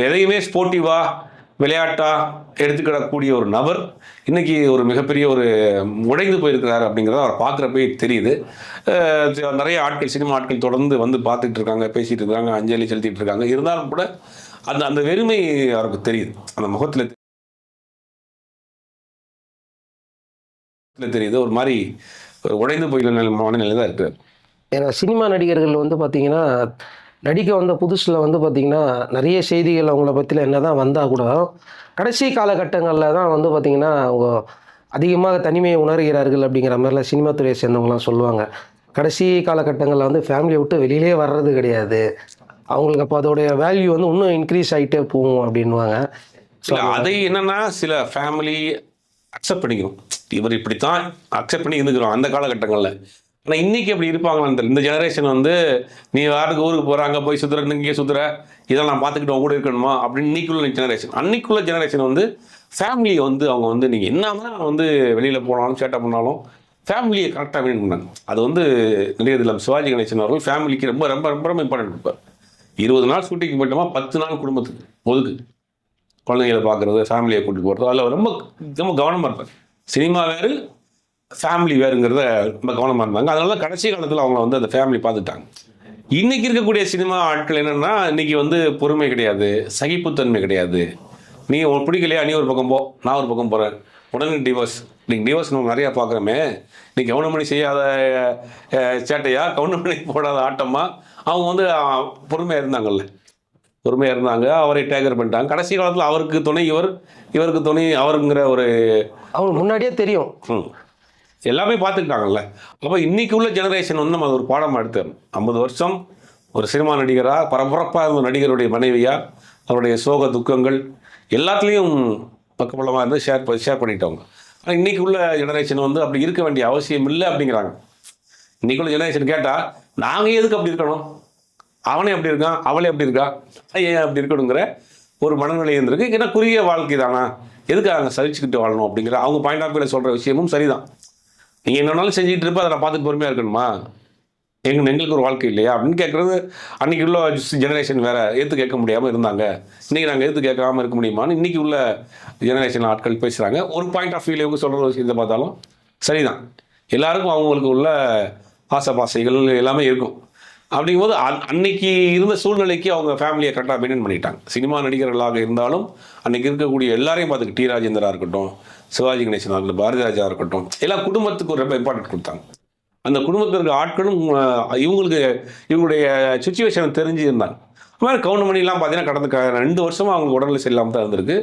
எதையுமே ஸ்போர்ட்டிவாக விளையாட்டாக எடுத்துக்கிடக்கூடிய ஒரு நபர் இன்றைக்கி ஒரு மிகப்பெரிய ஒரு உடைந்து போயிருக்கிறார் அப்படிங்கிறத அவர் பார்க்குறப்பே தெரியுது. நிறைய ஆட்கள் சினிமா ஆட்கள் தொடர்ந்து வந்து பார்த்துட்டு இருக்காங்க பேசிகிட்டு இருக்காங்க அஞ்சலி செலுத்திட்டு இருக்காங்க. இருந்தாலும் கூட அந்த அந்த வெறுமை அவருக்கு தெரியுது. அந்த முகத்தில் தெரியுது. ஒரு மாதிரி ஒரு உடைந்து போயின மனநிலை தான் இருக்குது ஏன்னா சினிமா நடிகர்கள் வந்து பார்த்தீங்கன்னா நடிக்க வந்த புதுசில் வந்து பார்த்திங்கன்னா நிறைய செய்திகள் அவங்கள பற்றில என்ன தான் வந்தால் கூட கடைசி காலகட்டங்களில் தான் வந்து பார்த்திங்கன்னா அவங்க அதிகமாக தனிமையை உணர்கிறார்கள் அப்படிங்கிற மாதிரிலாம் சினிமா துறையை சேர்ந்தவங்களாம் சொல்லுவாங்க. கடைசி காலகட்டங்களில் வந்து ஃபேமிலியை விட்டு வெளியிலே வர்றது கிடையாது. அவங்களுக்கு அப்போ அதோடைய வேல்யூ வந்து இன்னும் இன்க்ரீஸ் ஆகிட்டே போகும் அப்படின்வாங்க சில அதை என்னென்னா சில ஃபேமிலி அக்செப்ட் பண்ணிக்கணும். இவர் இப்படித்தான் அக்செப்ட் பண்ணி இருந்துக்கிறோம் அந்த காலகட்டங்களில். ஆனால் இன்றைக்கி அப்படி இருப்பாங்களான்னு தெரியல. இந்த ஜெனரேஷன் வந்து நீ யாருக்கு ஊருக்கு போகிறாங்க போய் சுற்றுற இங்கே சுற்றுற இதெல்லாம் நான் பார்த்துக்கிட்டு கூட இருக்கணுமா? அப்படின்னு இன்னைக்குள்ள ஜெனரேஷன் அன்னைக்குள்ள ஜெனரேஷன் வந்து ஃபேமிலியை வந்து அவங்க வந்து நீங்கள் என்னதான் வந்து வெளியில் போனாலும் சேட்டை பண்ணாலும் ஃபேமிலியை கரெக்டாக மெயின் பண்ணாங்க. அது வந்து நிறைய திலம் சிவாஜி கணேசன் அவர்கள் ஃபேமிலிக்கு ரொம்ப ரொம்ப ரொம்ப ரொம்ப இம்பார்ட்டன்ட் கொடுப்பார். இருபது நாள் ஷூட்டிங் போயிட்டோமா பத்து நாள் குடும்பத்துக்கு ஒதுக்கு குழந்தைங்களை பார்க்குறது ஃபேமிலியை கூட்டிகிட்டு போகிறது அதில் ரொம்ப ரொம்ப கவனமாக இருப்பார். சினிமா வேறு ஃபேமிலி வேறுங்கிறத ரொம்ப கவனமாக இருந்தாங்க. அதனால தான் கடைசி காலத்தில் அவங்க வந்து அந்த ஃபேமிலி பார்த்துட்டாங்க. இன்னைக்கு இருக்கக்கூடிய சினிமா ஆட்கள் என்னன்னா இன்னைக்கு வந்து பொறுமை கிடையாது சகிப்புத்தன்மை கிடையாது. நீ உனக்கு பிடிக்கலையா? நீ ஒரு பக்கம் போ நான் ஒரு பக்கம் போகிறேன் உடனே டிவோர்ஸ் இன்னைக்கு டிவோர்ஸ் நம்ம நிறையா பார்க்குறோமே. நீ கவுனமணி செய்யாத அஹ், சேட்டையா? கவுனமணி போடாத ஆட்டமா? அவங்க வந்து அஹ், பொறுமையா இருந்தாங்கல்ல. பொறுமையாக இருந்தாங்க. அவரை டேக்கர் பண்ணிட்டாங்க. கடைசி காலத்தில் அவருக்கு துணை இவர் இவருக்கு துணை அவருங்கிற ஒரு அவங்களுக்கு முன்னாடியே தெரியும். ம், எல்லாமே பார்த்துக்கிட்டாங்கல்ல. அப்போ இன்றைக்கி உள்ள ஜெனரேஷன் வந்து நம்ம ஒரு பாடமாக எடுத்து ஐம்பது வருஷம் ஒரு சினிமா நடிகராக பரபரப்பாக இருந்த நடிகருடைய மனைவியாக அவருடைய சோக துக்கங்கள் எல்லாத்துலேயும் பக்கபலமாக இருந்து ஷேர் ஷேர் பண்ணிட்டவங்க. ஆனால் இன்னைக்கு உள்ள ஜெனரேஷன் வந்து அப்படி இருக்க வேண்டிய அவசியம் இல்லை அப்படிங்கிறாங்க. இன்றைக்கி உள்ள ஜெனரேஷன் கேட்டால் நாங்கள் எதுக்கு அப்படி இருக்கணும்? அவனே அப்படி இருக்கான் அவளே அப்படி இருக்கா? ஏன் அப்படி இருக்கணுங்கிற ஒரு மனநிலை இருந்திருக்கு. ஏன்னா குறுகிய வாழ்க்கை தானா? எதுக்கு அவங்க சகிச்சுக்கிட்டு வாழணும்? அப்படிங்கிற அவங்க பாயிண்ட் ஆஃப் வியூவில் சொல்கிற விஷயமும் சரிதான். நீங்கள் என்னன்னாலும் செஞ்சுட்டு இருப்ப அதை நான் பார்த்துட்டு பொறுமையாக இருக்கணுமா? எங்க எங்களுக்கு ஒரு வாழ்க்கை இல்லையா? அப்படின்னு கேட்குறது அன்னைக்கு உள்ள ஜெனரேஷன் வேற ஏற்று கேட்க முடியாமல் இருந்தாங்க. இன்னைக்கு நாங்கள் ஏற்று கேட்காம இருக்க முடியுமான்னு இன்னைக்கு உள்ள ஜெனரேஷன் ஆட்கள் பேசுகிறாங்க ஒரு பாயிண்ட் ஆஃப் வியூவில் இவங்க சொல்கிற விஷயத்தை பார்த்தாலும் சரிதான். எல்லாருக்கும் அவங்களுக்கு உள்ள ஆசை பாசைகள் எல்லாமே இருக்கும். அப்படிங்கும்போது அன்- அன்னைக்கு இருந்த சூழ்நிலைக்கு அவங்க ஃபேமிலியை கரெக்டாக மெயின்டைன் பண்ணிட்டாங்க. சினிமா நடிகர்களாக இருந்தாலும் அன்னைக்கு இருக்கக்கூடிய எல்லாரையும் பார்த்துக்கு டி ராஜேந்திரா இருக்கட்டும் சிவாஜி கணேசனாக இருக்கட்டும் பாரதி ராஜா இருக்கட்டும் எல்லா குடும்பத்துக்கும் ரொம்ப இம்பார்ட்டன்ட் கொடுத்தாங்க. அந்த குடும்பத்தில் இருக்க ஆட்களும் இவங்களுக்கு இவங்களுடைய சுச்சுவேஷன் தெரிஞ்சு இருந்தாங்க அது மாதிரி கவுண்டமணிலாம் பார்த்தீங்கன்னா கடந்த ரெண்டு வருஷமாக அவங்களுக்கு உடல்நிலை சரியில்லாமல் தான் இருந்திருக்கு.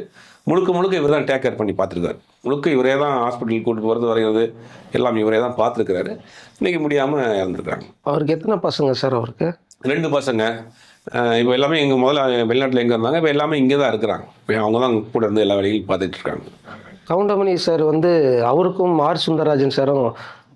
முழுக்க முழுக்க இவர் தான் டேக் கேர் பண்ணி பார்த்துருக்காரு. முழுக்க இவரே தான் ஹாஸ்பிட்டலுக்கு கூட்டிட்டு போகிறது வரைகிறது எல்லாம் இவரே தான் பார்த்துருக்கிறாரு. இன்னைக்கு முடியாமல் இறந்துருக்காங்க. அவருக்கு எத்தனை பசங்க சார் அவருக்கு? ரெண்டு பசங்க. இப்போ எல்லாமே எங்க முதல்ல வெளிநாட்டில் எங்கே இருந்தாங்க இப்போ எல்லாமே இங்கே தான் இருக்கிறாங்க. இப்போ அவங்க தான் கூட இருந்து எல்லா வேலையும் பார்த்துட்டு இருக்காங்க. கவுண்டமணி சார் வந்து அவருக்கும் ஆர் சுந்தரராஜன் சாரும்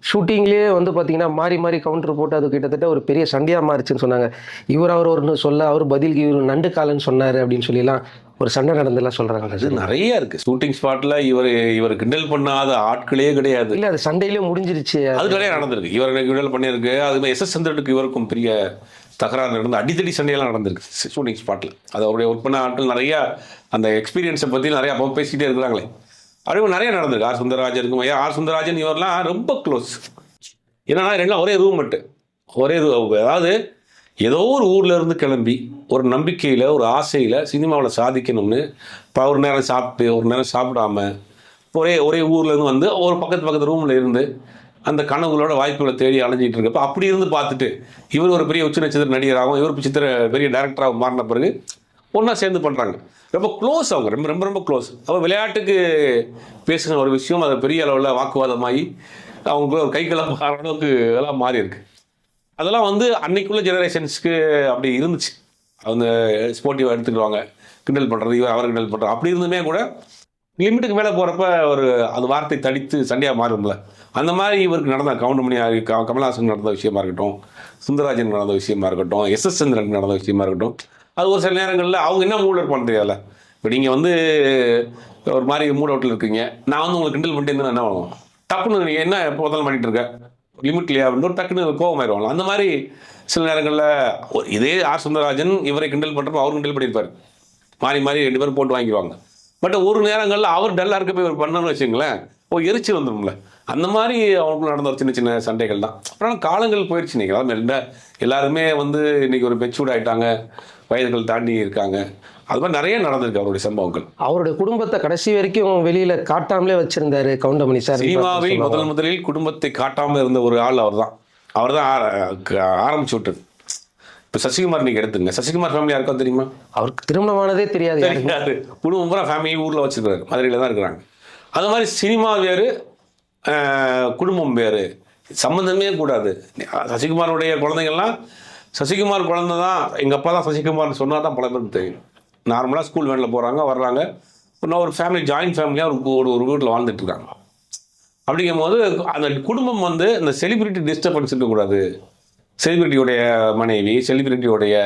ஷூட்டிங்லேயே வந்து பார்த்தீங்கன்னா மாறி மாறி கவுண்டர் போட்டு அது கிட்டத்தட்ட ஒரு பெரிய சண்டையாக மாறிச்சுன்னு சொன்னாங்க. இவர் அவர் ஒன்று சொல்ல அவர் பதிலுக்கு இவர் நண்டு காலன்னு சொன்னார் அப்படின்னு சொல்லிலாம் ஒரு சண்டை நடந்தெல்லாம் சொல்கிறாங்க இது நிறைய இருக்கு. ஷூட்டிங் ஸ்பாட்ல இவர் இவர் கிண்டல் பண்ணாத ஆட்களே கிடையாது. இல்லை அது சண்டையிலே முடிஞ்சிருச்சு. அது நிறைய நடந்திருக்கு. இவர் கிண்டல் பண்ணியிருக்கு. அது மாதிரி எஸ் எஸ் சந்திரனுக்கு இவருக்கும் பெரிய தகராறு நடந்து அடித்தடி சண்டையெல்லாம் நடந்திருக்கு ஷூட்டிங் ஸ்பாட்ல அது அவருடைய ஒர்க் பண்ண ஆட்கள் நிறைய அந்த எக்ஸ்பீரியன்ஸை பற்றி நிறைய அப்போ பேசிக்கிட்டே இருக்கிறாங்களே. அதுவும் நிறைய நடந்திருக்கு. ஆர் சுந்தரராஜனுக்கும் ஐயா ஆர் சுந்தரராஜன் இவரெல்லாம் ரொம்ப க்ளோஸ் என்னன்னா ரெண்டும் ஒரே ரூம் மட்டு ஒரே ரூ அதாவது ஏதோ ஒரு ஊர்ல இருந்து கிளம்பி ஒரு நம்பிக்கையில் ஒரு ஆசையில் சினிமாவில் சாதிக்கணும்னு இப்போ ஒரு நேரம் சாப்பிட்டு ஒரு நேரம் சாப்பிடாம ஒரே ஒரே ஊர்லேருந்து வந்து ஒரு பக்கத்து பக்கத்து ரூமில் இருந்து அந்த கனவுகளோட வாய்ப்புகளை தேடி அலைஞ்சிட்டு இருக்கப்போ அப்படி இருந்து பார்த்துட்டு இவர் ஒரு பெரிய உச்ச நட்சத்திர நடிகராகவும் இவர் சித்திர பெரிய டேரக்டராகவும் மாறின பிறகு ஒன்றா சேர்ந்து பண்ணுறாங்க ரொம்ப க்ளோஸ் அவங்க ரொம்ப ரொம்ப ரொம்ப க்ளோஸ் அப்போ விளையாட்டுக்கு பேசுகிற ஒரு விஷயம் அது பெரிய அளவில் வாக்குவாதமாகி அவங்களுக்குள்ள ஒரு கை மாற அளவுக்கு எல்லாம் மாறி இருக்கு அதெல்லாம் வந்து அன்னைக்குள்ள ஜெனரேஷன்ஸ்க்கு அப்படி இருந்துச்சு. அவங்க ஸ்போர்ட்டிவாக எடுத்துக்கிடுவாங்க கிண்டல் பண்ணுறது இவர் அவர் கிண்டல் பண்ணுறது அப்படி இருந்துமே கூட லிமிட்டுக்கு மேலே போகிறப்ப ஒரு அந்த வார்த்தை தடித்து சண்டையாக மாறும்ல. அந்த மாதிரி இவருக்கு நடந்த கவுண்டமணி கமல்ஹாசன் கமலஹாசன் நடந்த விஷயமா இருக்கட்டும் சுந்தரராஜன் நடந்த விஷயமா இருக்கட்டும் எஸ் எஸ் சந்திரன் நடந்த விஷயமா இருக்கட்டும் அது ஒரு சில நேரங்களில் அவங்க என்ன மூட் அவுட் பண்ண தெரியாதுல்ல. இப்போ நீங்கள் வந்து ஒரு மாதிரி மூட் அவுட்டில் இருக்கீங்க. நான் வந்து உங்களுக்கு கிண்டல் பண்ணிட்டு என்ன பண்ணுவோம் டக்குன்னு நீங்கள் என்ன எப்போ முதல்ல பண்ணிட்டு இருக்க? லிமிட் இல்லையா அப்படின்னு ஒரு டக்குன்னு கோவம் அந்த மாதிரி சில நேரங்களில் இதே ஆர் சுந்தரராஜன் இவரை கிண்டல் பண்ணுறப்ப அவரும் கிண்டல் பண்ணியிருப்பாரு. மாறி மாறி ரெண்டு பேரும் போட்டு வாங்கிடுவாங்க. பட் ஒரு நேரங்களில் அவர் டல்லாக இருக்க போய் ஒரு பண்ணணும்னு வச்சுங்களேன் ஓ எரிச்சு வந்துடும்ல அந்த மாதிரி அவங்களுக்கு நடந்த ஒரு சின்ன சின்ன சண்டைகள் தான். அப்புறம் காலங்கள் போயிடுச்சு இன்னைக்கு. அதாவது எல்லாருமே வந்து இன்னைக்கு ஒரு மெச்சூர்ட் ஆயிட்டாங்க. வயதுகள் தாண்டி இருக்காங்க. அது மாதிரி நிறைய நடந்திருக்கு அவருடைய சம்பவங்கள். அவருடைய குடும்பத்தை கடைசி வரைக்கும் வெளியில காட்டாமலே வச்சிருந்தாரு கவுண்டமணி சார். சினிமாவில் முதல் முதலில் குடும்பத்தை காட்டாமல் இருந்த ஒரு ஆள் அவர்தான் அவர்தான். ஆர- க- ஆரம்பிச்சு விட்டது. இப்போ சசிகுமார் நீங்க எடுத்துங்க. சசிகுமார் ஃபேமிலி யாருக்கும் தெரியுமா? அவருக்கு திருமணமானதே தெரியாது. தெரியாது. குடும்பம் பூரா ஃபேமிலி ஊரில் வச்சிருக்காரு மதுரையில் தான் இருக்கிறாங்க. அது மாதிரி சினிமா வேறு குடும்பம் வேறு. சம்மந்தமே கூடாது. சசிகுமாருடைய குழந்தைங்கள்லாம் சசிகுமார் குழந்தை தான் எங்கள் அப்பா தான் சசிகுமார்னு சொன்னால் தான் பல பேருக்கு தெரியும். நார்மலாக ஸ்கூல் வேனில் போகிறாங்க வர்றாங்க. ஒரு ஃபேமிலி ஜாயின்ட் ஃபேமிலியாக ஒரு ஒரு ஒரு வீட்டில் வாழ்ந்துட்டு இருக்காங்க. அப்படிங்கும்போது அந்த குடும்பம் வந்து இந்த செலிபிரிட்டி டிஸ்டர்பன்ஸ் இருக்கக்கூடாது. செலிபிரிட்டியுடைய மனைவி செலிபிரிட்டியுடைய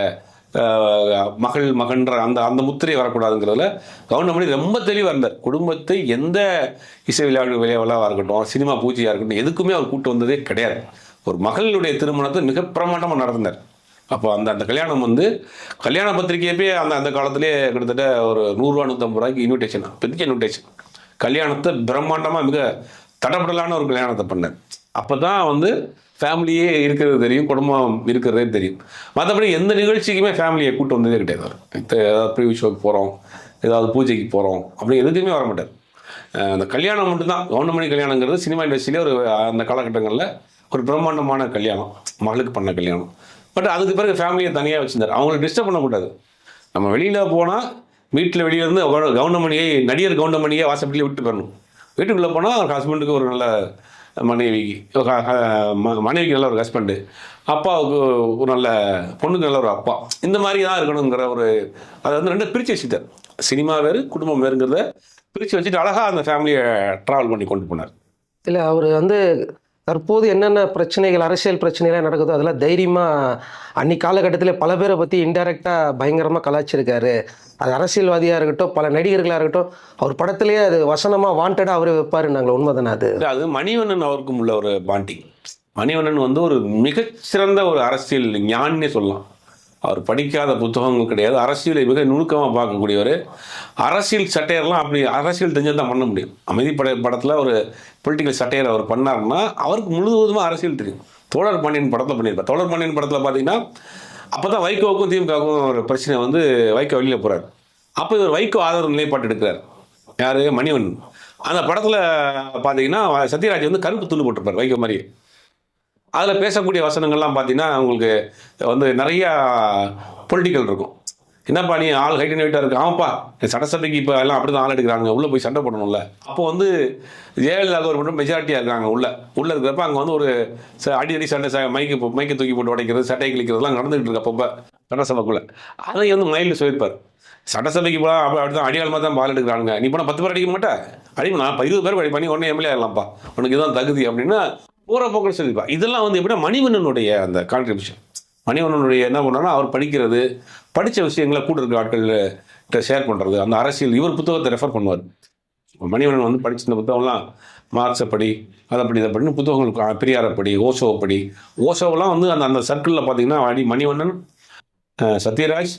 மகள் மகன்ற அந்த அந்த முத்திரை வரக்கூடாதுங்கிறதுல கவுண்டமணி ரொம்ப தெளிவாக இருந்தார். குடும்பத்தை எந்த இசை விளையாட்டு விளையாவலாக இருக்கட்டும் சினிமா பூஜையாக இருக்கட்டும் எதுக்குமே அவர் கூட்டு வந்ததே கிடையாது. ஒரு மகளுடைய திருமணத்தை மிக பிரமாண்டமாக நடந்தார் அப்போ அந்த அந்த கல்யாணம் வந்து கல்யாண பத்திரிகையவே அந்த அந்த காலத்திலே கிட்டத்தட்ட ஒரு நூறுரூவா நூற்றம்பது ரூபாய்க்கு இன்விடேஷன் பெரிய இன்விடேஷன் கல்யாணத்தை பிரம்மாண்டமாக மிக தடப்படலான ஒரு கல்யாணத்தை பண்ணேன். அப்போ தான் வந்து ஃபேமிலியே இருக்கிறது தெரியும் குடும்பம் இருக்கிறதே தெரியும். மற்றபடி எந்த நிகழ்ச்சிக்குமே ஃபேமிலியை கூட்டு வந்ததே கிடையாது. ஏதாவது ப்ரீவியூ ஷோக்கு போகிறோம் ஏதாவது பூஜைக்கு போகிறோம் அப்படி எதுக்குமே வர மாட்டார். அந்த கல்யாணம் மட்டும்தான். கவுண்டமணி கல்யாணங்கிறது சினிமா இண்டஸ்ட்ரியிலே ஒரு அந்த காலகட்டங்களில் ஒரு பிரம்மாண்டமான கல்யாணம் மகளுக்கு பண்ண கல்யாணம். பட் அதுக்கு பிறகு ஃபேமிலியை தனியாக வச்சிருந்தார். அவங்களை டிஸ்டர்ப் பண்ணக்கூடாது நம்ம வெளியில் போனால் வீட்டில் வெளியே இருந்து கவுண்டமணியை நடிகர் கவுண்டமணியை வாசப்படியில் விட்டு பெறணும் வீட்டுக்குள்ளே போனால் அவர் ஹஸ்பண்டுக்கு ஒரு நல்ல மனைவி ம- மனைவிக்கு நல்ல ஒரு ஹஸ்பண்டு அப்பாவுக்கு ஒரு நல்ல பொண்ணுக்கு நல்ல ஒரு அப்பா. இந்த மாதிரி தான் இருக்கணுங்கிற ஒரு அதை வந்து ரெண்டு பிரித்து வச்சுட்டார் சினிமா வேறு குடும்பம் வேறுங்கிறத பிரித்து வச்சுட்டு அழகாக அந்த ஃபேமிலியை ட்ராவல் பண்ணி கொண்டு போனார். இல்லை அவர் வந்து தற்போது என்னென்ன பிரச்சனைகள் அரசியல் பிரச்சனைகள்லாம் நடக்குதோ அதெல்லாம் தைரியமாக அன்னைக்கு காலகட்டத்தில் பல பேரை பற்றி இன்டெரக்டாக பயங்கரமாக கலாச்சிருக்காரு அது அரசியல்வாதியாக இருக்கட்டும் பல நடிகர்களாக இருக்கட்டும் அவர் படத்திலேயே அது வசனமாக வாண்டடாக அவரே வைப்பாரு நாங்கள். உண்மைதானே அது? அது மணிவண்ணன் அவருக்கும் உள்ள ஒரு பாண்டிங் மணிவண்ணன் வந்து ஒரு மிகச்சிறந்த ஒரு அரசியல் ஞானினே சொல்லலாம். அவர் படிக்காத புத்தகங்கள் கிடையாது. அரசியலை மிக நுணுக்கமாக பார்க்கக்கூடியவர். அரசியல் சட்டையர்லாம் அப்படி அரசியல் தெரிஞ்சது தான் பண்ண முடியும். அமைதிப்படை படத்தில் ஒரு பொலிட்டிக்கல் சட்டையர் அவர் பண்ணாருன்னா அவருக்கு முழுவதுமாக அரசியல் தெரியும். தோழர் பாண்டியன் படத்தில் பண்ணியிருப்பார். தோழர் பாண்டியன் படத்தில் பார்த்தீங்கன்னா அப்போ தான் வைகோவுக்கும் திமுகவுக்கும் ஒரு பிரச்சனை வந்து வைகோ வெளியில் போகிறார் அப்போ இவர் வைகோ ஆதரவு நிலைப்பாட்டு எடுக்கிறார். யார்? மணிவன் அந்த படத்தில் பார்த்தீங்கன்னா சத்யராஜ் வந்து கருப்பு துண்டு போட்டிருப்பார் வைகோ மாதிரி அதில் பேசக்கூடிய வசனங்கள்லாம் பார்த்தீங்கன்னா உங்களுக்கு வந்து நிறையா பொலிட்டிக்கல் இருக்கும். என்னப்பா நீ ஆள் ஹைட் அண்ட் வெயிட்டாக இருக்கு? ஆமாப்பா இந்த சட்டசபைக்கு இப்போ எல்லாம் அப்படி தான் ஆள் எடுக்கிறாங்க. உள்ளே போய் சண்டை போடணும்ல. அப்போ வந்து ஜெயலலிதா அவர் மட்டும் மெஜாரிட்டியாக இருக்காங்க உள்ள. உள்ளே இருக்கிறப்ப அங்கே வந்து ஒரு ச- அடி அடி சண்டை ச- மைக்கு மைக்கை தூக்கி போட்டு உடைக்கிறது சட்டை கிழிக்கிறதுலாம் நடந்துகிட்டு இருக்கு அப்பப்போ சட்டசபைக்குள்ளே. அதை வந்து மயிலில் சொல்லியிருப்பார். சட்டசபைக்கு போனால் அப்படி அப்படி தான் அடியாளமாக தான் பால் எடுக்கிறாங்க நீ போனால் பத்து பேர் அடிக்க மாட்டேன் அடிக்க நான் பதிவு இருபது பேர் அடி பண்ணி உடனே எம்எல்ஏ ஆகலாம்ப்பா உனக்கு இதுதான் தகுதி அப்படின்னா போகிற போக்கில் சொல்லிப்பா இதெல்லாம் வந்து எப்படின்னா மணிவண்ணனுடைய அந்த கான்ட்ரிபியூஷன் மணிவண்ணனுடைய என்ன பண்ணான்னா அவர் படிக்கிறது படித்த விஷயங்களை கூட இருக்க ஆட்கள்கிட்ட ஷேர் பண்ணுறது அந்த அரசியல் இவர் புத்தகத்தை ரெஃபர் பண்ணுவார். மணிவண்ணன் வந்து படிச்ச இந்த புத்தகம்லாம் மார்க்ஸை படி அதை படி இதை படினு புத்தகங்கள் கா- பெரியாரை படி ஓசோவை படி. ஓசோவெல்லாம் வந்து அந்த அந்த சர்க்கிளில் பார்த்தீங்கன்னா அடி மணிவண்ணன் சத்யராஜ்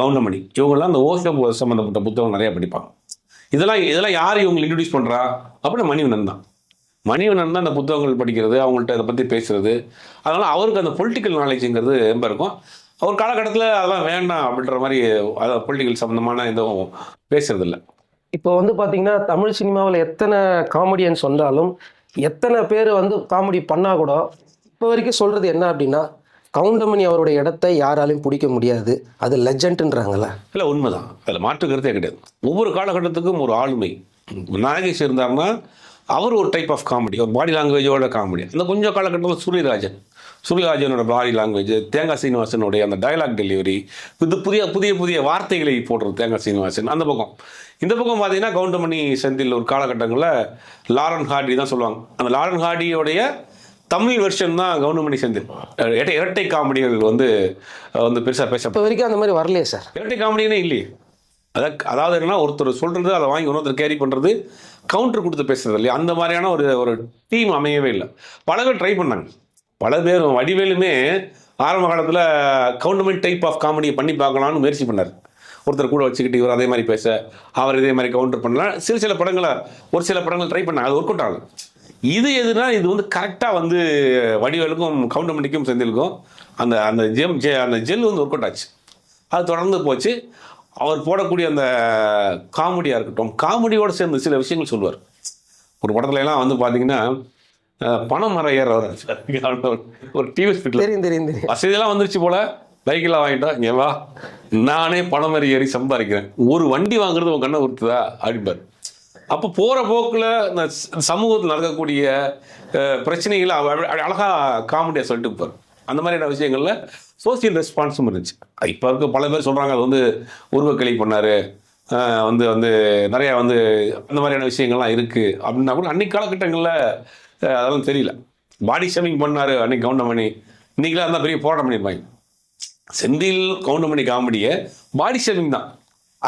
கவுண்டமணி. இவங்கெல்லாம் அந்த ஓசோ சம்மந்தப்பட்ட புத்தகம் நிறையா படிப்பாங்க. இதெல்லாம் இதெல்லாம் யார் இவங்களை இன்ட்ரடியூஸ் பண்ணுறா அப்படின்னா மணிவண்ணன் தான். மணிவண்ணன் தான் அந்த புத்தகங்கள் படிக்கிறது அவங்கள்ட்ட இதை பற்றி பேசுறது. அதனால் அவருக்கு அந்த பொலிட்டிக்கல் நாலேஜுங்கிறது ரொம்ப இருக்கும். அவர் காலகட்டத்தில் அதெல்லாம் வேண்டாம் அப்படின்ற மாதிரி அதாவது பொலிட்டிக்கல் சம்மந்தமான எதுவும் பேசுறதில்ல. இப்போ வந்து பார்த்தீங்கன்னா தமிழ் சினிமாவில் எத்தனை காமெடியன்ஸ் வந்தாலும் எத்தனை பேர் வந்து காமெடி பண்ணால் கூட இப்போ வரைக்கும் சொல்கிறது என்ன அப்படின்னா கவுண்டமணி அவருடைய இடத்தை யாராலையும் பிடிக்க முடியாது. அது லெஜண்ட்ன்றாங்கல்ல இல்லை உண்மைதான். அதில் மாற்று கருத்தே கிடையாது. ஒவ்வொரு காலகட்டத்துக்கும் ஒரு ஆளுமை. நாகேஷ் இருந்தார்னா அவர் ஒரு டைப் ஆஃப் காமெடி ஒரு பாடி லாங்குவேஜோட காமெடி அந்த கொஞ்சம் காலகட்டத்தில் சூரியராஜன். சூரியராஜனோட பாடி லாங்குவேஜ் தேங்காய் சீனிவாசனுடைய அந்த டயலாக் டெலிவரி இது புதிய புதிய புதிய வார்த்தைகளை போடுறது தேங்காய் சீனிவாசன் அந்த பக்கம். இந்த பக்கம் பார்த்தீங்கன்னா கவுண்டமணி செந்தில் ஒரு காலகட்டங்களில் லாரன் ஹார்டி தான் சொல்லுவாங்க. அந்த லாரன் ஹார்டியோடைய தமிழ் வெர்ஷன் தான் கவுண்டமணி செந்தில். இரட்டை இரட்டை காமெடிகள் வந்து வந்து பெருசாக பேச இப்போ வரைக்கும் அந்த மாதிரி வரலையே சார். இரட்டை காமெடினே இல்லையே. அதாவது என்னன்னா ஒருத்தர் சொல்றது அதை வாங்கி இன்னொருத்தர் கேரி பண்றது கவுண்டர் கொடுத்து பேசுறது இல்லையா? அந்த மாதிரியான ஒரு ஒரு டீம் அமையவே இல்லை. பல பேர் ட்ரை பண்ணாங்க. பல பேர் வடிவேலுமே ஆரம்ப காலத்தில் கவுண்டமெண்ட் டைப் ஆஃப் காமெடியை பண்ணி பார்க்கலாம்னு முயற்சி பண்ணார். ஒருத்தர் கூட வச்சுக்கிட்டு இவர் அதே மாதிரி பேச அவர் இதே மாதிரி கவுண்டர் பண்ணலாம் சில சில படங்களை ஒரு சில படங்கள் ட்ரை பண்ணாங்க. அது ஒர்க் அவுட் ஆகும் இது எதுனா இது வந்து கரெக்டாக வந்து வடிவேலுக்கும் கவுண்டர்மெண்ட்டுக்கும் செந்திலுக்கும் அந்த அந்த ஜெம் ஜெ அந்த ஜெல் வந்து ஒர்க் அவுட் ஆச்சு. அது தொடர்ந்து போச்சு. அவர் போடக்கூடிய அந்த காமெடியாக இருக்கட்டும் காமெடியோடு சேர்ந்து சில விஷயங்கள் சொல்லுவார். ஒரு படத்துல எல்லாம் வந்து பார்த்தீங்கன்னா பணம் மறையர் அவர் ஒரு டிவி ஸ்பீட்டில் தெரியும் தெரியும் தெரியும். வசதியெல்லாம் வந்துருச்சு போல. பைக்கெல்லாம் வாங்கிட்டா இங்கே வா நானே பணம் மாதிரி ஏறி சம்பாதிக்கிறேன். ஒரு வண்டி வாங்குறது உன் கண்ணை உறுத்துதா அப்படிம்பார். அப்போ போகிற போக்கில் இந்த சமூகத்தில் நடக்கக்கூடிய பிரச்சனைகளை அவ- அவ- அழகா காமெடியாக சொல்லிட்டு இருப்பார். அந்த மாதிரியான விஷயங்களில் சோசியல் ரெஸ்பான்ஸும் இருந்துச்சு. இப்போ இருக்க பல பேர் சொல்கிறாங்க அது வந்து உருவக்கிளி பண்ணார். வந்து வந்து நிறையா வந்து அந்த மாதிரியான விஷயங்கள்லாம் இருக்குது அப்படின்னா கூட அன்னைக்கு காலகட்டங்களில் அதெல்லாம் தெரியல. பாடி ஷேமிங் பண்ணார் அன்னைக்கு கவுண்டமணி. இன்னைக்கெல்லாம் இருந்தால் பெரிய போராட்டம் பண்ணியிருப்பாங்க செந்தில் கவுண்டமணி காமெடியை பாடி ஷேமிங் தான்.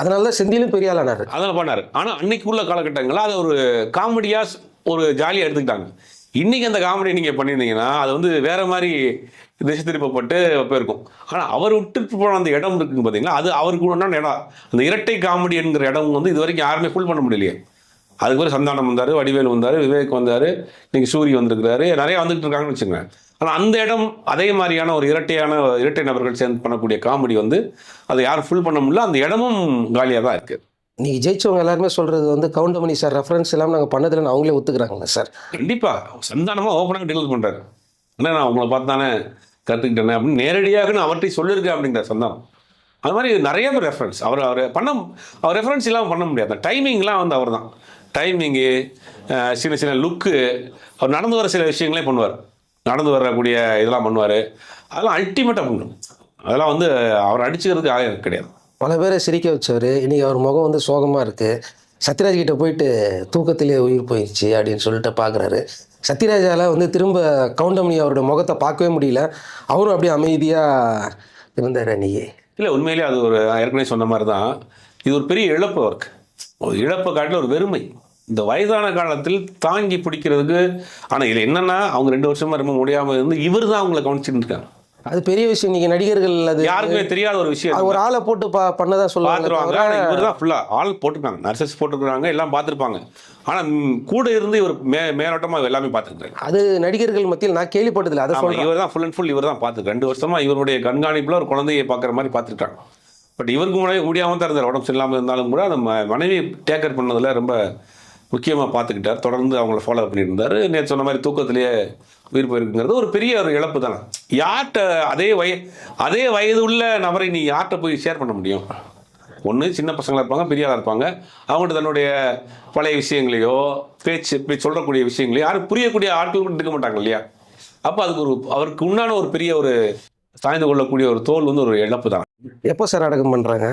அதனால தான் செந்திலும் பெரிய ஆளானாரு. அதெல்லாம் பண்ணார். ஆனால் அன்னைக்கு உள்ள காலகட்டங்களில் அதை ஒரு காமெடியாக ஒரு ஜாலியாக எடுத்துக்கிட்டாங்க. இன்னைக்கு அந்த காமெடி நீங்கள் பண்ணியிருந்தீங்கன்னா அது வந்து வேற மாதிரி திசை திருப்பப்பட்டு போயிருக்கும். ஆனால் அவர் விட்டுட்டு போன அந்த இடம் இருக்குங்க பார்த்தீங்களா அது அவருக்கு உண்டான இடம். அந்த இரட்டை காமெடி என்கிற இடம் வந்து இது வரைக்கும் யாருமே ஃபுல் பண்ண முடியலையே. அதுக்கு பிறகு சந்தானம் வந்தார் வடிவேல் வந்தார் விவேக் வந்தார் இன்னைக்கு சூரி வந்திருக்கிறாரு நிறைய வந்துட்டு இருக்காங்கன்னு வச்சுக்கோங்க ஆனால் அந்த இடம் அதே மாதிரியான ஒரு இரட்டையான இரட்டை நபர்கள் சேர்ந்து பண்ணக்கூடிய காமெடி வந்து அதை யாரும் ஃபுல் பண்ண முடியல அந்த இடமும் காலியாக தான் இருக்குது நீங்கள் ஜெயிச்சவங்க எல்லாருமே சொல்கிறது வந்து கவுண்டமணி சார் ரெஃபரன்ஸ் இல்லாமல் நாங்கள் பண்ணதில்லைன்னு அவங்களே ஒத்துக்கிறாங்களே சார்? கண்டிப்பாக சந்தானமாக ஓப்பனாக டீல் பண்ணுறாரு அண்ணா நான் உங்களை பார்த்து தானே கற்றுக்கிட்டேனே அப்படின்னு நேரடியாக நான் அவர்கிட்ட சொல்லியிருக்கேன் அப்படிங்கிற சந்தானம் அது மாதிரி நிறைய பேர் ரெஃபரன்ஸ் அவர் அவர் பண்ண அவர் ரெஃபரன்ஸ் இல்லாமல் பண்ண முடியாது. டைமிங்லாம் வந்து அவர் தான் டைமிங்கு சின்ன சின்ன லுக்கு அவர் நடந்து வர சில விஷயங்களே பண்ணுவார். நடந்து வரக்கூடிய இதெல்லாம் பண்ணுவார். அதெல்லாம் அல்டிமேட்டாக பண்ணணும் அதெல்லாம் வந்து அவர் அடிச்சுக்கிறதுக்கு ஆயம் கிடையாது. பல பேரை சிரிக்க வச்சவர் இன்றைக்கி அவர் முகம் வந்து சோகமாக இருக்குது சத்யராஜ் கிட்ட போயிட்டு தூக்கத்திலே உயிர் போயிடுச்சு அப்படின்னு சொல்லிட்டு பார்க்குறாரு சத்யராஜால் வந்து திரும்ப கவுண்டமணி அவரோட முகத்தை பார்க்கவே முடியல. அவரும் அப்படியே அமைதியாக இருந்தார் அன்னைக்கு. இல்லை உண்மையிலேயே அது ஒரு ஏற்கனவே சொன்ன மாதிரி தான் இது ஒரு பெரிய இழப்பு அவருக்கு. ஒரு இழப்பை காட்டில் ஒரு வெறுமை. இந்த வயதான காலத்தில் தாங்கி பிடிக்கிறதுக்கு ஆனால் இதில் என்னென்னா அவங்க ரெண்டு வருஷமாக ரொம்ப முடியாமல் இருந்து இவர் தான் அவங்கள கவனிச்சுட்டு இருக்காங்க. அது பெரிய விஷயம். இன்னைக்கு நடிகர்கள் அது யாருக்குமே தெரியாத ஒரு விஷயம் ஒரு ஆளை போட்டு பா பண்ணதா சொல்லுவாங்க இவர் தான் ஃபுல்லாக ஆள் போட்டிருக்காங்க. நர்சஸ் போட்டிருக்காங்க எல்லாம் பார்த்துருப்பாங்க. ஆனால் கூட இருந்து இவர் மே மேலோட்டமாக எல்லாமே பார்த்துருக்காரு. அது நடிகர்கள் மத்தியில் நான் கேள்விப்பட்டதில்லை. அதை சொல்றேன். இவர் தான் ஃபுல் அண்ட் ஃபுல் இவர் தான் பார்த்து ரெண்டு வருஷமா இவருடைய கண்காணிப்பில் ஒரு குழந்தையை பார்க்குற மாதிரி பார்த்துருக்காங்க. பட் இவருக்கு முன்னாடி முடியாமல் தான் இருந்தார். உடம்பு சரியில்லாமல் இருந்தாலும் கூட அந்த மனைவி டேக்கர் பண்ணதில் ரொம்ப முக்கியமாக பார்த்துக்கிட்டார் தொடர்ந்து அவங்கள ஃபாலோ பண்ணியிருந்தார். நேற்று சொன்ன மாதிரி தூக்கத்திலேயே உயிர் போயிருக்குங்கிறது ஒரு பெரிய ஒரு இழப்பு தானே. யார்கிட்ட அதே வய அதே வயது உள்ள நபரை நீ யார்கிட்ட போய் ஷேர் பண்ண முடியும்? ஒன்று சின்ன பசங்களாக இருப்பாங்க பெரிய இருப்பாங்க. அவங்கள்ட்ட தன்னுடைய பழைய விஷயங்களையோ பேச்சு பேச்சு சொல்லக்கூடிய விஷயங்களையோ யாரும் புரியக்கூடிய ஆட்கள் கூட இருக்க மாட்டாங்க இல்லையா? அப்போ அதுக்கு ஒரு அவருக்கு உண்டான ஒரு பெரிய ஒரு சாய்ந்து கொள்ளக்கூடிய ஒரு தோல் வந்து ஒரு இழப்பு தான். எப்போ சார் அடக்கம் பண்ணுறாங்க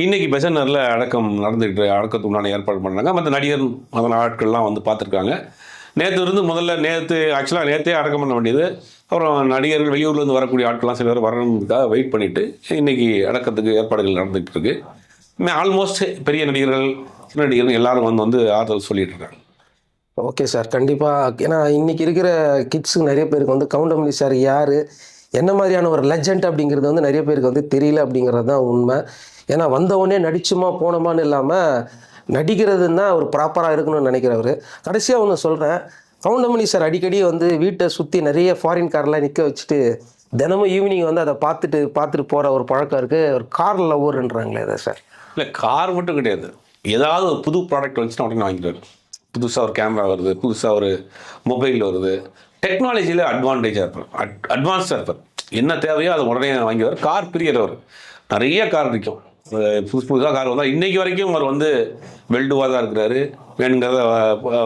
இன்னைக்கு பெசனரில் அடக்கம் நடந்துகிட்டு அடக்கத்துக்கு உண்டான ஏற்பாடு பண்ணாங்க. மற்ற நடிகர் அதன் ஆட்கள்லாம் வந்து பார்த்துருக்காங்க. நேற்று இருந்து முதல்ல நேற்று ஆக்சுவலாக நேற்றே அடக்கம் பண்ண வேண்டியது. அப்புறம் நடிகர்கள் வெளியூர்லேருந்து வரக்கூடிய ஆட்கள்லாம் சில பேர் வரணுக்காக வெயிட் பண்ணிவிட்டு இன்றைக்கி அடக்கத்துக்கு ஏற்பாடுகள் நடந்துகிட்டு இருக்கு. ஆல்மோஸ்ட் பெரிய நடிகர்கள் சின்ன நடிகர்கள் எல்லாரும் வந்து வந்து ஆறுதல் சொல்லிட்டு இருக்காங்க. ஓகே சார் கண்டிப்பாக ஏன்னா இன்றைக்கி இருக்கிற கிட்ஸுக்கு நிறைய பேருக்கு வந்து கவுண்டமணி சார் யார்? என்ன மாதிரியான ஒரு லெஜண்ட் அப்படிங்கிறது வந்து நிறைய பேருக்கு வந்து தெரியல அப்படிங்கிறது தான் உண்மை. ஏன்னா வந்தவொடனே நடிச்சுமா போனோமான்னு இல்லாமல் நடிக்கிறதுன்னா அவர் ஒரு ப்ராப்பராக இருக்கணும்னு நினைக்கிறவர். கடைசியாக ஒன்று சொல்கிறேன் கவுண்டமணி சார் அடிக்கடி வந்து வீட்டை சுற்றி நிறைய ஃபாரின் கார்லாம் நிற்க வச்சுட்டு தினமும் ஈவினிங் வந்து அதை பார்த்துட்டு பார்த்துட்டு போகிற ஒரு பழக்கம் இருக்குது ஒரு கார் லவ்வர்ன்றாங்களே அதை சார். இல்லை கார் மட்டும் கிடையாது. ஏதாவது ஒரு புது ப்ராடக்ட் வந்துச்சுன்னா உடனே வாங்கிடுவார் புதுசாக ஒரு கேமரா வருது புதுசாக ஒரு மொபைல் வருது டெக்னாலஜியில் அட்வான்டேஜாக இருப்பார். அட் அட்வான்ஸ்டாக இருப்பார். என்ன தேவையோ அதை உடனே வாங்கிடுவார். கார் பிரியறவர் நிறைய கார் இருக்கும் புதுசு புதுசாக கார் வந்தால் இன்றைக்கி வரைக்கும் அவர் வந்து வெல்டுவாக தான் இருக்கிறாரு. வேணுங்கிறத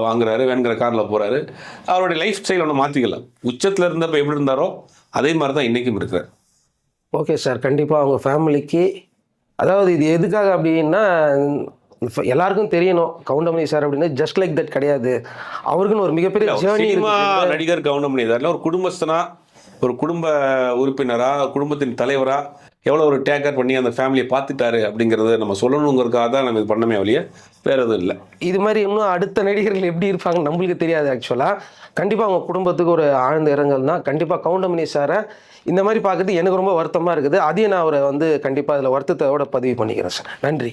வாங்குறாரு. வேணுங்கிற காரில் போகிறாரு அவருடைய லைஃப் ஸ்டைல் ஒன்று மாற்றிக்கல உச்சத்தில் இருந்தப்போ எப்படி இருந்தாரோ அதே மாதிரி தான் இன்றைக்கும் இருக்கிறார் ஓகே சார் கண்டிப்பாக அவங்க ஃபேமிலிக்கு அதாவது இது எதுக்காக அப்படின்னா எல்லாருக்கும் தெரியணும் கவுண்டமணி சார் அப்படின்னு ஜஸ்ட் லைக் தட் கிடையாது. அவருக்குன்னு ஒரு மிகப்பெரிய ஜேர்னி நடிகர் கவுண்டமணி தான் ஒரு குடும்பஸ்தனா ஒரு குடும்ப உறுப்பினரா குடும்பத்தின் தலைவரா எவ்வளோ ஒரு டேக்கர் பண்ணி அந்த ஃபேமிலியை பார்த்துட்டாரு அப்படிங்கிறத நம்ம சொல்லணுங்கிறதுக்காக தான் நம்ம இது பண்ணமே வழிய வேறு எதுவும் இல்லை. இது மாதிரி இன்னும் அடுத்த நடிகர்கள் எப்படி இருப்பாங்க நம்மளுக்கு தெரியாது ஆக்சுவலாக கண்டிப்பாக அவங்க குடும்பத்துக்கு ஒரு ஆழ்ந்த இரங்கல் தான் கண்டிப்பாக கவுண்டமணி சாரை இந்த மாதிரி பார்க்குறது எனக்கு ரொம்ப வருத்தமாக இருக்குது. அதையும் நான் அவரை வந்து கண்டிப்பாக அதில் வருத்தத்தோட பதிவு பண்ணிக்கிறேன் சார். நன்றி.